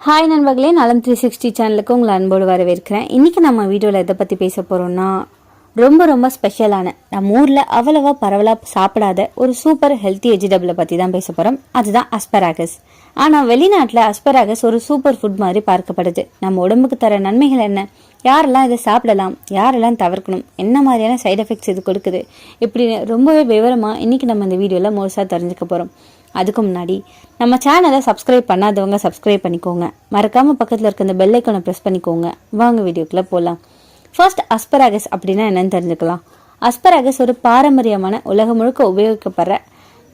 Hi நண்பர்களே நலம் three sixty சேனலுக்கு உங்களை அன்போடு வரவேற்கிறேன். இன்றைக்கி நம்ம வீடியோவில் எதை பற்றி பேச போகிறோம்னா ரொம்ப ரொம்ப ஸ்பெஷலான நம்ம ஊரில் அவ்வளவா பரவலாக சாப்பிடாத ஒரு சூப்பர் ஹெல்த்தி வெஜிடபிளை பற்றி தான் பேச போகிறோம் அதுதான் அஸ்பராகஸ் ஆனால் வெளிநாட்டில் அஸ்பராகஸ் ஒரு சூப்பர் ஃபுட் மாதிரி பார்க்கப்படுது. நம்ம உடம்புக்கு தர நன்மைகள் என்ன? யாரெல்லாம் இதை சாப்பிடலாம்? யாரெல்லாம் தவிர்க்கணும்? என்ன மாதிரியான சைடு எஃபெக்ட்ஸ் இது கொடுக்குது? இப்படி ரொம்பவே விவரமாக இன்றைக்கி நம்ம இந்த வீடியோவில் முழுசாக தெரிஞ்சுக்க போகிறோம் அதுக்கு முன்னாடி நம்ம சேனலை சப்ஸ்கிரைப் பண்ணாதவங்க சப்ஸ்கிரைப் பண்ணிக்கோங்க. மறக்காமல் பக்கத்தில் இருக்க இந்த பெல்லைக்கனை ப்ரெஸ் பண்ணிக்கோங்க. வாங்க வீடியோக்குள்ளே போகலாம் ஃபர்ஸ்ட் அஸ்பராகஸ் அப்படின்னா என்னன்னு தெரிஞ்சுக்கலாம். அஸ்பராகஸ் ஒரு பாரம்பரியமான உலகம் முழுக்க உபயோகிக்கப்படுற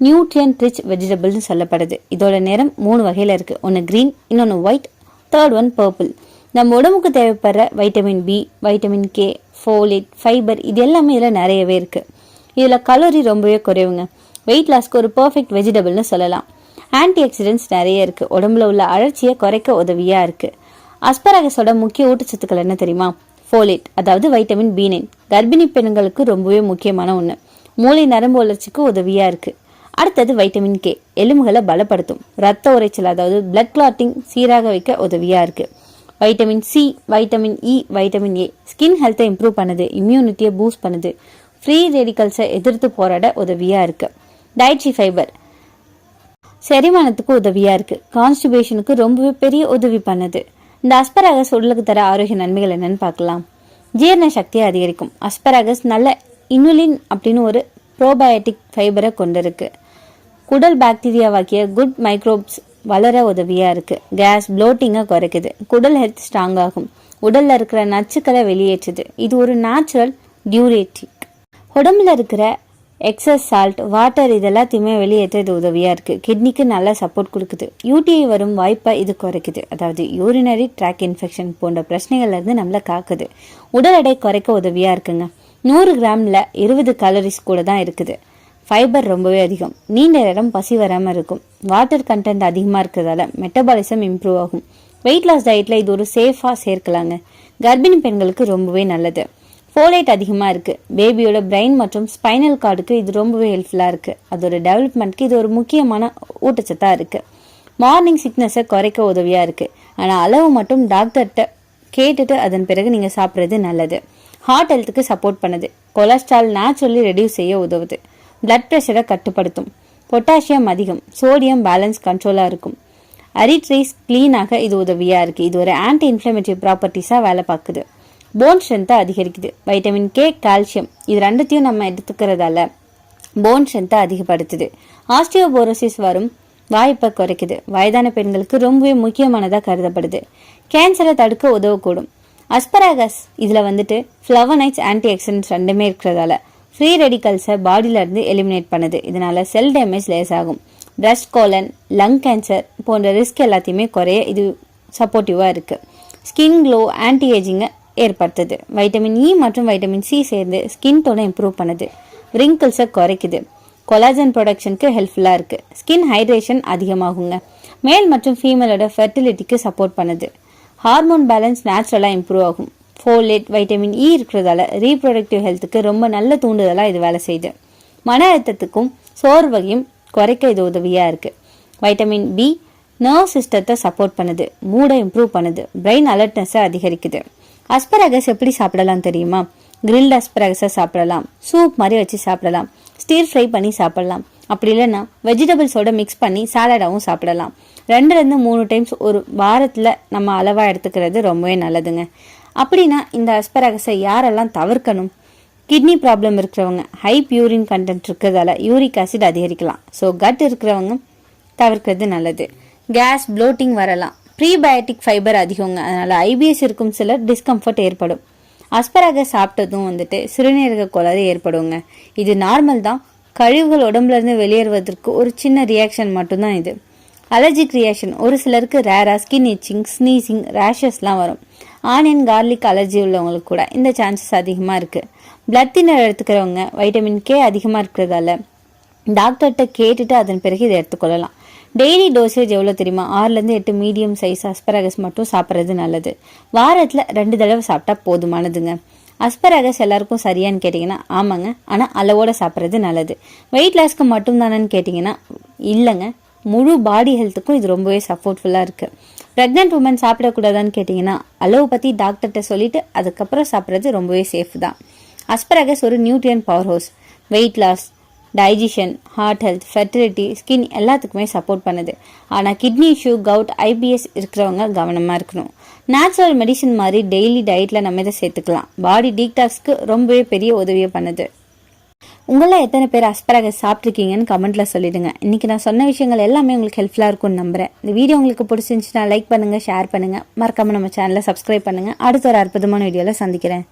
நியூட்ரியன் ரிச் வெஜிடபிள்னு சொல்லப்படுது. இதோட நிறம் மூணு வகையில் இருக்குது ஒன்று க்ரீன் இன்னொன்று ஒயிட் தேர்ட் ஒன் பர்பிள் நம்ம உடம்புக்கு தேவைப்படுற vitamin B vitamin K folate fibre இது எல்லாமே இதில் நிறையவே இருக்குது இதில் கலோரி ரொம்பவே குறைவுங்க. வெயிட் லாஸ்க்கு ஒரு பர்ஃபெக்ட் வெஜிடபிள்னு சொல்லலாம். ஆன்டி ஆக்சிடென்ட்ஸ் நிறைய இருக்குது உடம்புல உள்ள அழற்சியை குறைக்க உதவியாக இருக்குது அஸ்பராகஸோட முக்கிய ஊட்டச்சத்துக்கள் என்ன தெரியுமா? ஃபோலேட் அதாவது வைட்டமின் பி நைன் கர்ப்பிணி பெண்களுக்கு ரொம்பவே முக்கியமான ஒன்று மூளை நரம்பு வளர்ச்சிக்கு உதவியாக இருக்குது அடுத்தது வைட்டமின் கே எலும்புகளை பலப்படுத்தும். ரத்த உரைச்சல் அதாவது பிளட் கிளாட்டிங் சீராக வைக்க உதவியாக இருக்குது vitamin C vitamin E vitamin A skin ஹெல்த்தை இம்ப்ரூவ் பண்ணுது. இம்யூனிட்டியை பூஸ்ட் பண்ணுது. ஃப்ரீ ரேடிக்கல்ஸை எதிர்த்து போராட உதவியாக இருக்குது டயட்ரி ஃபைபர் செரிமானத்துக்கு உதவியாக இருக்குது கான்ஸ்டிபேஷனுக்கு ரொம்பவே பெரிய உதவி பண்ணுது. இந்த அஸ்பராகஸ் உடலுக்கு தர ஆரோக்கிய நன்மைகள் என்னன்னு பார்க்கலாம். ஜீரண சக்தியை அதிகரிக்கும். அஸ்பராகஸ் நல்ல இனுலின் அப்படின்னு ஒரு ப்ரோபயோட்டிக் ஃபைபரை கொண்டிருக்கு. குடல் பாக்டீரியாவாக்கிய குட் மைக்ரோப்ஸ் வளர உதவியாக இருக்குது கேஸ் ப்ளோட்டிங்கை குறைக்குது. குடல் ஹெல்த் ஸ்ட்ராங் ஆகும். உடலில் இருக்கிற நச்சுக்களை வெளியேற்றுது. இது ஒரு நேச்சுரல் டியூரேட்டிக் உடம்புல இருக்கிற எக்ஸஸ் சால்ட் வாட்டர் இது எல்லாத்தையுமே வெளியேற்ற இது உதவியாக இருக்குது கிட்னிக்கு நல்லா சப்போர்ட் கொடுக்குது. யூடிஐ வரும் வாய்ப்பை இது குறைக்குது. அதாவது யூரினரி ட்ராக் இன்ஃபெக்ஷன் போன்ற பிரச்சனைகள்லேருந்து நம்மளை காக்குது. உடல் எடை குறைக்க உதவியாக இருக்குங்க. நூறு கிராமில் இருபது கலோரிஸ் கூட தான் இருக்குது. ஃபைபர் ரொம்பவே அதிகம். நீண்ட நேரம் பசி வராமல் இருக்கும். வாட்டர் கண்டென்ட் அதிகமாக இருக்கிறதால மெட்டபாலிசம் இம்ப்ரூவ் ஆகும். வெயிட் லாஸ் டயட்டில் இது ஒரு சேஃபாக சேர்க்கலாங்க. கர்ப்பிணி பெண்களுக்கு ரொம்பவே நல்லது. ஃபோலேட் அதிகமாக இருக்குது பேபியோட பிரெயின் மற்றும் ஸ்பைனல் கார்டுக்கு இது ரொம்பவே ஹெல்ப்ஃபுல்லாக இருக்குது அதோட டெவலப்மெண்ட்க்கு இது ஒரு முக்கியமான ஊட்டச்சத்தாக இருக்குது மார்னிங் சிக்னஸை குறைக்க உதவியாக இருக்குது ஆனால் அளவு மட்டும் டாக்டர்கிட்ட கேட்டுட்டு அதன் பிறகு நீங்கள் சாப்பிட்றது நல்லது. ஹார்ட் ஹெல்த்துக்கு சப்போர்ட் பண்ணுது. கொலஸ்ட்ரால் நேச்சுரலி ரெடியூஸ் செய்ய உதவுது. பிளட் ப்ரெஷரை கட்டுப்படுத்தும். பொட்டாசியம் அதிகம். சோடியம் பேலன்ஸ் கண்ட்ரோலாக இருக்கும். அரிட்ரீஸ் க்ளீனாக இது உதவியாக இருக்குது இது ஒரு ஆன்டி இன்ஃப்ளமேட்டரி ப்ராப்பர்ட்டிஸாக வேலை பார்க்குது. போன் ஸ்ட்ரென்த்தை அதிகரிக்குது. வைட்டமின் கே கால்சியம் இது ரெண்டுத்தையும் நம்ம எடுத்துக்கிறதால போன் ஸ்ட்ரென்த்தை அதிகப்படுத்துது. ஆஸ்டியோபோரோசிஸ் வரும் வாய்ப்பை குறைக்குது. வயதான பெண்களுக்கு ரொம்பவே முக்கியமானதாக கருதப்படுது. கேன்சரை தடுக்க உதவக்கூடும். அஸ்பராகஸ் இதில் வந்துட்டு ஃப்ளவனைட்ஸ் ஆன்டி ஆக்சிடென்ட்ஸ் ரெண்டுமே இருக்கிறதால ஃப்ரீ ரெடிக்கல்ஸை பாடியிலேருந்து எலிமினேட் பண்ணுது. இதனால செல் டேமேஜ் லேஸ் ஆகும். பிரஸ்ட் கோலன் லங் கேன்சர் போன்ற ரிஸ்க் எல்லாத்தையுமே குறைய இது சப்போர்ட்டிவாக இருக்குது ஸ்கின் க்ளோ ஆன்டி ஏஜிங்கை ஏற்படுத்துது. வைட்டமின் இ e மற்றும் வைட்டமின் சி சேர்ந்து ஸ்கின் டோனை இம்ப்ரூவ் பண்ணுது. ரிங்கிள்ஸை குறைக்குது. கொலாஜன் ப்ரொடக்ஷனுக்கு ஹெல்ப்ஃபுல்லாக இருக்குது ஸ்கின் ஹைட்ரேஷன் அதிகமாகுங்க. மேல் மற்றும் ஃபீமேலோட ஃபெர்டிலிட்டிக்கு சப்போர்ட் பண்ணுது. ஹார்மோன் பேலன்ஸ் நேச்சுரலாக இம்ப்ரூவ் ஆகும். ஃபோலேட் வைட்டமின் இ இருக்கிறதால ரீப்ரொடக்டிவ் ஹெல்த்துக்கு ரொம்ப நல்ல தூண்டுதலாக இது வேலை செய்யுது. மன அழுத்தத்துக்கும் சோர்வையும் குறைக்க இது உதவியாக இருக்குது வைட்டமின் பி நர்வ் சிஸ்டத்தை சப்போர்ட் பண்ணுது. மூடை இம்ப்ரூவ் பண்ணுது. பிரெயின் அலர்ட்னஸை அதிகரிக்குது. அஸ்பரகஸ் எப்படி சாப்பிடலாம் தெரியுமா? கிரில்ட் அஸ்பரகஸை சாப்பிடலாம். சூப் மாதிரி வச்சு சாப்பிடலாம். ஸ்டீர் ஃப்ரை பண்ணி சாப்பிடலாம். அப்படி இல்லைன்னா வெஜிடபிள்ஸோட மிக்ஸ் பண்ணி சாலடாகவும் சாப்பிடலாம். ரெண்டுலேருந்து மூணு டைம்ஸ் ஒரு வாரத்தில் நம்ம அளவாக எடுத்துக்கிறது ரொம்பவே நல்லதுங்க. அப்படின்னா இந்த அஸ்பரகஸை யாரெல்லாம் தவிர்க்கணும்? கிட்னி ப்ராப்ளம் இருக்கிறவங்க ஹை பியூரின் கண்டென்ட் இருக்கிறதால யூரிக் ஆசிட் அதிகரிக்கலாம். ஸோ கட் இருக்கிறவங்க தவிர்க்கிறது நல்லது. கேஸ் ப்ளோட்டிங் வரலாம். ப்ரீபயோட்டிக் ஃபைபர் அதிகங்க. அதனால் ஐபிஎஸ் இருக்கும் சிலர் டிஸ்கம்ஃபர்ட் ஏற்படும். அஸ்பராகஸ் சாப்பிட்டதும் வந்துட்டு சிறுநீரக கோளாறு ஏற்படுங்க. இது நார்மல் தான். கழிவுகள் உடம்புலேருந்து வெளியேறுவதற்கு ஒரு சின்ன ரியாக்ஷன் மட்டும்தான் இது. அலர்ஜிக் ரியாக்ஷன் ஒரு சிலருக்கு ரேரா ஸ்கின் இச்சிங் ஸ்னீசிங் ரேஷஸ்லாம் வரும். ஆனியன் கார்லிக் அலர்ஜி உள்ளவங்களுக்கு கூட இந்த சான்சஸ் அதிகமாக இருக்குது பிளட் தின்னர் எடுத்துக்கிறவங்க வைட்டமின் கே அதிகமாக இருக்கிறதால டாக்டர்கிட்ட கேட்டுட்டு அதன் பிறகு இதை எடுத்துக்கொள்ளலாம். டெய்லி டோசேஜ் எவ்வளோ தெரியுமா? ஆறுலேருந்து எட்டு மீடியம் சைஸ் அஸ்பராகஸ் மட்டும் சாப்பிட்றது நல்லது. வாரத்தில் ரெண்டு தடவை சாப்பிட்டா போதுமானதுங்க. அஸ்பராகஸ் எல்லாருக்கும் சரியான்னு கேட்டிங்கன்னா ஆமாங்க. ஆனால் அளவோட சாப்பிட்றது நல்லது. வெயிட் லாஸ்க்கு மட்டும் தானேன்னு கேட்டிங்கன்னா இல்லைங்க. முழு பாடி ஹெல்த்துக்கும் இது ரொம்பவே சப்போர்ட்ஃபுல்லாக இருக்குது ப்ரெக்னென்ட் உமன் சாப்பிடக்கூடாதான்னு கேட்டிங்கன்னா அலோபதி டாக்டர்கிட்ட சொல்லிட்டு அதுக்கப்புறம் சாப்பிட்றது ரொம்பவே சேஃப் தான். அஸ்பரகஸ் ஒரு nutrient powerhouse weight loss digestion heart health fertility skin எல்லாத்துக்குமே சப்போர்ட் பண்ணுது. ஆனால் கிட்னி இஷ்யூ கவுட் ஐபிஎஸ் இருக்கிறவங்க கவனமாக இருக்கணும். நேச்சுரல் மெடிசன் மாதிரி டெய்லி டயட்டில் நம்ம இதை சேர்த்துக்கலாம். பாடி டீடாக்ஸ்க்கு ரொம்பவே பெரிய உதவியை பண்ணுது. உங்கள எத்தனை பேர் அஸ்பராகஸ் சாப்பிட்ருக்கீங்கன்னு கமெண்ட்ல சொல்லிடுங்க. இன்னைக்கு நான் சொன்ன விஷயங்கள் எல்லாமே உங்களுக்கு ஹெல்ப்ஃபுல்லாக இருக்கும்னு நம்புறேன். இந்த வீடியோ உங்களுக்கு பிடிச்சிருந்துச்சுன்னா லைக் பண்ணுங்க ஷேர் பண்ணுங்க. மறக்காம நம்ம சேனலை சப்ஸ்கிரைப் பண்ணுங்க. அடுத்த ஒரு அற்புதமான வீடியோவில் சந்திக்கிறேன்.